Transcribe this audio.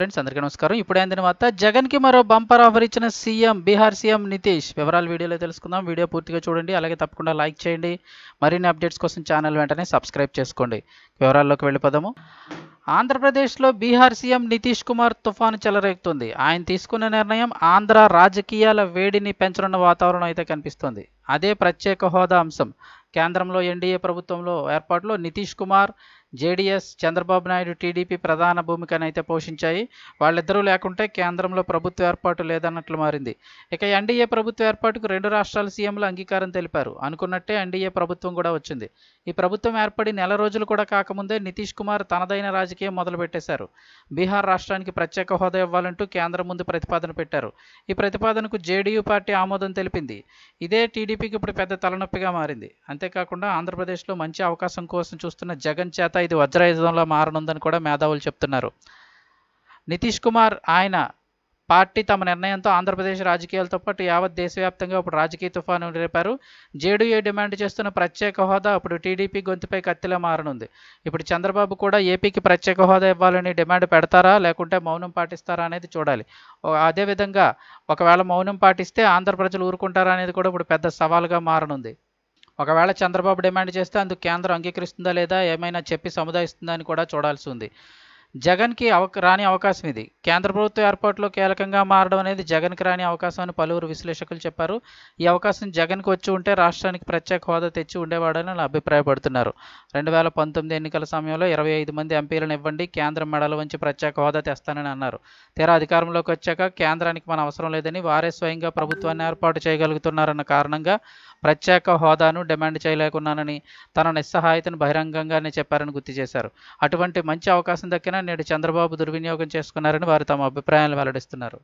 Friends అందరికీ నమస్కారం. ఇప్పుడే అందిన వార్త జగన్కి మరో బంపర్ ఆఫర్ ఇచ్చిన సీఎం బీహార్ సీఎం నితీష్. వివరాలు వీడియోలో తెలుసుకుందాం. వీడియో పూర్తిగా చూడండి. అలాగే తప్పకుండా లైక్ చేయండి. మరిన్ని అప్డేట్స్ కోసం ఛానల్ వెంటనే సబ్స్క్రైబ్ చేసుకోండి. వివరాల్లోకి వెళ్ళిపోదాము. ఆంధ్రప్రదేశ్లో బీహార్ సీఎం నితీష్ కుమార్ తుఫాను చెలరేగుతుంది. ఆయన తీసుకున్న నిర్ణయం ఆంధ్ర రాజకీయాల వేడిని పెంచనున్న వాతావరణం అయితే కనిపిస్తోంది. అదే ప్రత్యేక హోదా అంశం. కేంద్రంలో ఎన్డీఏ ప్రభుత్వంలో ఏర్పాటులో నితీష్ కుమార్ జేడీఎస్ చంద్రబాబు నాయుడు టీడీపీ ప్రధాన భూమికనైతే పోషించాయి. వాళ్ళిద్దరూ లేకుంటే కేంద్రంలో ప్రభుత్వ ఏర్పాటు లేదన్నట్లు మారింది. ఇక ఎన్డీఏ ప్రభుత్వ ఏర్పాటుకు రెండు రాష్ట్రాల సీఎంలు అంగీకారం తెలిపారు. అనుకున్నట్టే ఎన్డీఏ ప్రభుత్వం కూడా వచ్చింది. ఈ ప్రభుత్వం ఏర్పడి నెల రోజులు కూడా కాకముందే నితీష్ కుమార్ తనదైన రాజకీయం మొదలుపెట్టేశారు. బీహార్ రాష్ట్రానికి ప్రత్యేక హోదా ఇవ్వాలంటూ కేంద్రం ముందు ప్రతిపాదన పెట్టారు. ఈ ప్రతిపాదనకు జేడీయూ పార్టీ ఆమోదం తెలిపింది. ఇదే టీడీపీకి ఇప్పుడు పెద్ద తలనొప్పిగా మారింది. అంతేకాకుండా ఆంధ్రప్రదేశ్లో మంచి అవకాశం కోసం చూస్తున్న జగన్ చేత ఇది వజ్రాయుధంలో మారనుందని కూడా మేధావులు చెప్తున్నారు. నితీష్ కుమార్ ఆయన పార్టీ తమ నిర్ణయంతో ఆంధ్రప్రదేశ్ రాజకీయాలతో పాటు యావత్ దేశవ్యాప్తంగా ఇప్పుడు రాజకీయ తుఫాను రేపారు జేడీఏ డిమాండ్ చేస్తున్న ప్రత్యేక హోదా ఇప్పుడు టీడీపీ గొంతుపై కత్తిలా మారనుంది. ఇప్పుడు చంద్రబాబు కూడా ఏపీకి ప్రత్యేక హోదా ఇవ్వాలని డిమాండ్ పెడతారా లేకుంటే మౌనం పాటిస్తారా అనేది చూడాలి. అదేవిధంగా ఒకవేళ మౌనం పాటిస్తే ఆంధ్ర ప్రజలు ఊరుకుంటారా అనేది కూడా ఇప్పుడు పెద్ద సవాలుగా మారనుంది. ఒకవేళ చంద్రబాబు డిమాండ్ చేస్తే అందుకు కేంద్రం అంగీకరిస్తుందా లేదా ఏమైనా చెప్పి సముదాయిస్తుందా అని కూడా చూడాల్సి ఉంది. జగన్కి అవక రాని అవకాశం ఇది. కేంద్ర ప్రభుత్వ ఏర్పాటులో కీలకంగా మారడం అనేది జగన్కి రాని అవకాశం అని పలువురు విశ్లేషకులు చెప్పారు. ఈ అవకాశం జగన్కి వచ్చి ఉంటే రాష్ట్రానికి ప్రత్యేక హోదా తెచ్చి ఉండేవాడని అభిప్రాయపడుతున్నారు. రెండు వేల పంతొమ్మిది ఎన్నికల సమయంలో ఇరవై ఐదు మంది ఎంపీలను ఇవ్వండి కేంద్రం మెడల వంచి ప్రత్యేక హోదా తెస్తానని అన్నారు. తీరా అధికారంలోకి వచ్చాక కేంద్రానికి మన అవసరం లేదని వారే స్వయంగా ప్రభుత్వాన్ని ఏర్పాటు చేయగలుగుతున్నారన్న కారణంగా ప్రత్యేక హోదాను డిమాండ్ చేయలేకున్నానని తన నిస్సహాయతను బహిరంగంగానే చెప్పారని గుర్తు చేశారు. అటువంటి మంచి అవకాశం దక్కినా నేడు చంద్రబాబు దుర్వినియోగం చేసుకున్నారని వారు తమ అభిప్రాయాలు వెల్లడిస్తున్నారు.